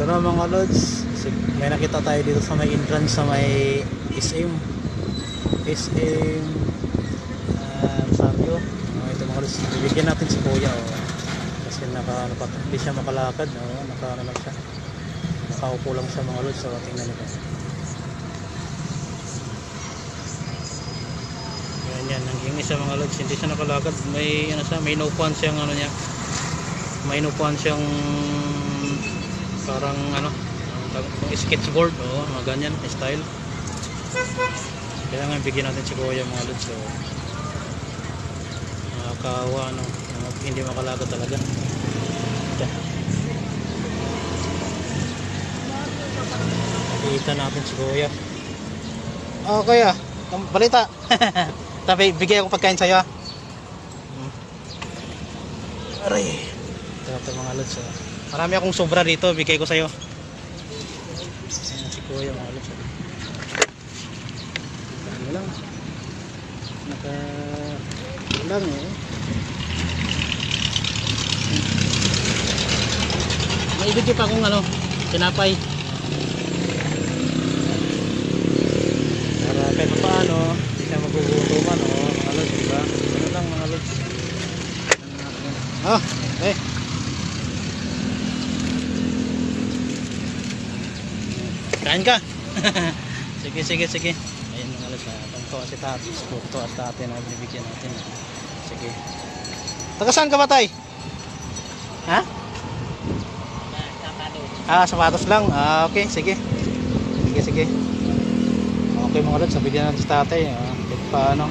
Ito na mga lods. May nakita tayo dito sa may entrance sa may SM. SM uh, Sabio. Uh, ito mga lods. Bibigyan natin si Kuya. Oh. Kasi naka, naka, hindi siya makalakad. Oh. Naka, ano lang siya. Nakaupo lang siya mga lods. So tingnan nyo. Yan yan. Nangingi siya mga lods. Hindi siya nakalakad. May, ano siya, may inupuan siyang ano niya. May inupuan siyang parang ano sketchboard o mga ganyan style kailangan bigyan natin si kuya mga lods so nakakawa ano hindi makalagad talaga Ito. nakikita natin si kuya oh kuya ang balita tabi bigay ako pagkain sa'yo ah. Aray ito natin mga lods oh. Marami akong sobra dito bigay ko sa'yo. Ayan si kuya lods oh. ano lang? Naka ano lang eh. May ibigay pa akong ano tinapay. Para kahit paano hindi siya magugutuman o mga lods diba ano lang mga lods? Ah eh kain ka sige sige sige ayun mga lods ah ito si tati ito at tati na binibigyan natin sige taga saan ka ba tay ha Ah, sapatos lang. Ah, okay, sige. Sige, sige. Okay mga lods, bigyan natin si tatay. Ah, kahit paano.